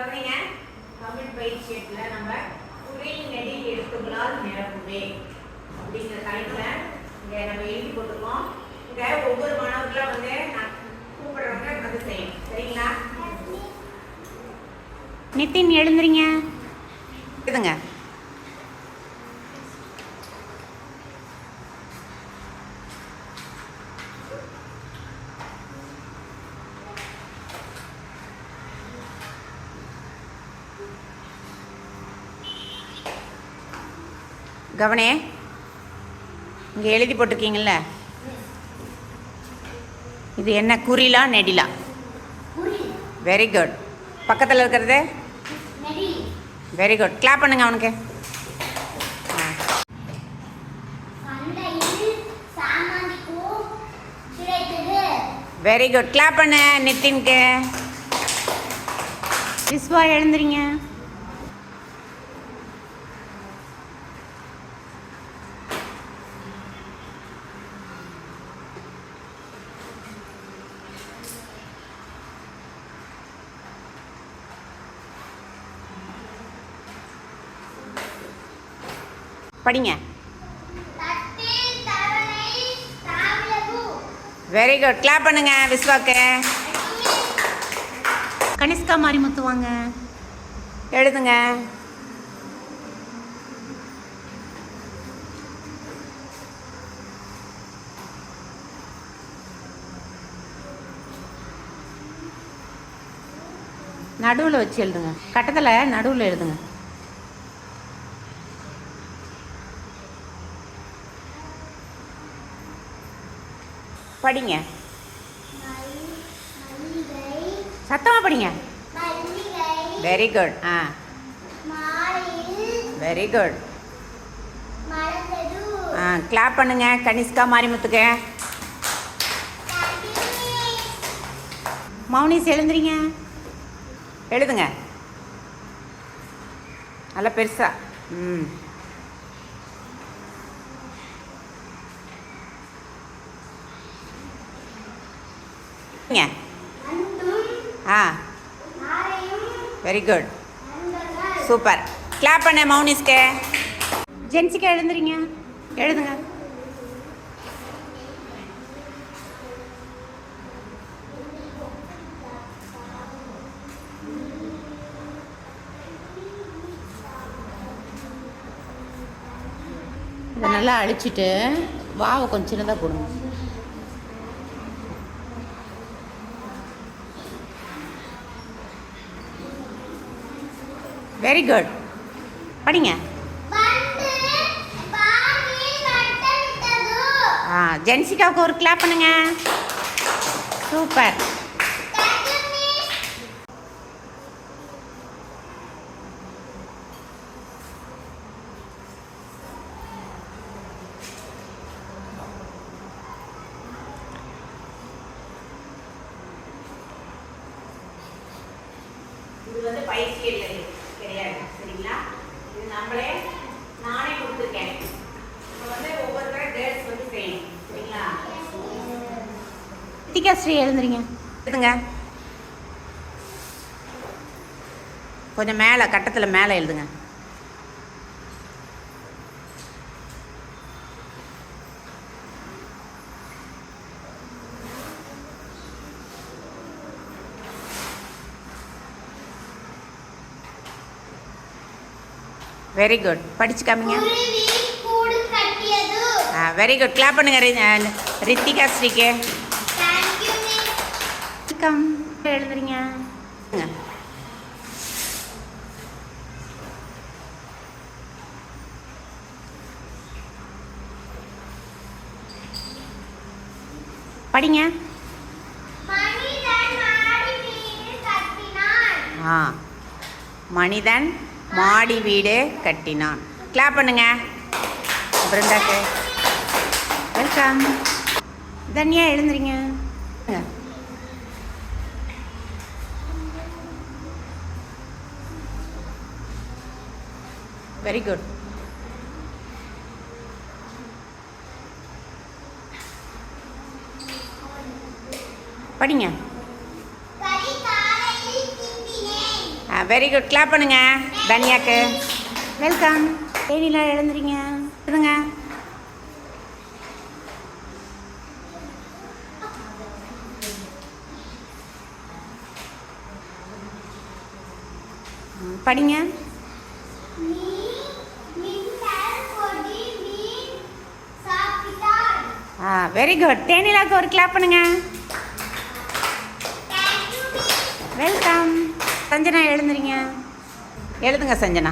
கவனிங்க தமிழ் பயிற்சியத்துல நம்ம குரில் நெடில் எழுத்துக்களால் நிரப்புவே. அப்படிங்கிற தலைப்புல இங்க நம்ம எழுதி போட்டிருக்கோம். இங்க ஒவ்வொரு மாணவர்களும் வந்து நான் கூப்பிடுறவங்க வந்து செய்யணும். சரிங்களா? நிதின் எழுந்துறீங்க. இதுங்க. கவனே இங்கே எழுதி போட்டிருக்கீங்கள இது என்ன குறிலா நெடிலா? வெரி குட் பக்கத்தில் இருக்கிறது? வெரி குட் கிளாப் பண்ணுங்க அவனுக்கு. வெரி குட் கிளாப் பண்ணு நித்தின்க்கு. விஸ்வா எழுந்துறீங்க. படிங்க. வெரி குட் கிளாப் பண்ணுங்க விஸ்வாக்கு. கனிஷ்கா மாரிமுத்து வாங்க எழுதுங்க. நடுவில் வச்சு எழுதுங்க. கட்டத்தில் நடுவில் எழுதுங்க. படிங்க. சத்தமாக படிங்க. வெரி குட் ஆ. வெரி குட் ஆ கிளாப் பண்ணுங்க. கனிஷ்கா மாரிமுத்துக்கு. மௌனிஸ் எழுந்துறீங்க. எழுதுங்க. நல்லா பெருசா. ம். ஆ. வெரி குட் சூப்பர் கிளாப் பண்ண மௌனிஸ்க்கு. ஜென்ஸுக்கு எழுந்துறீங்க. எழுதுங்க. இதை நல்லா அழிச்சிட்டு வாவை கொஞ்சம் சின்னதாக போடுங்க. வெரி குட் படிங்க. ஆ ஜென்சிகாவுக்கு ஒரு கிளாப் பண்ணுங்க. சூப்பர் இது வந்து பயிற்சி இல்லை கிடையாது சரிங்களா? இது நம்மளே நானே கொடுத்துருக்கேன். இப்போ வந்து ஒவ்வொருத்தரும் கேர்ள்ஸ் வந்து செய்யணும் சரிங்களா? ஸ்ரீ எழுந்துறீங்க எழுதுங்க. கொஞ்சம் மேலே கட்டத்தில் மேலே எழுதுங்க. வெரி குட் படிச்சு காமிங்க வெரி குட் கிளாப் பண்ணுங்க ரித்திகா ஸ்ரீக்கு வெல்கம் எழுதுறீங்க படிங்க ஆ மனிதன் மாடி வீடு கட்டினான். கிளாப் பண்ணுங்க. பிருந்தாக்கு வெல்கம் தன்யா எழுந்துறீங்க வெரி குட் படிங்க ஆ வெரி குட் கிளாப் பண்ணுங்க. தன்யாக்கு. வெல்கம் தேனிலா எழுந்துறீங்க. ம், படிங்க. ஆ வெரி குட் தேனிலாக்கு ஒரு கிளாப் பண்ணுங்க. வெல்கம் சஞ்சனா எழுந்துறீங்க? எழுதுங்க சஞ்சனா.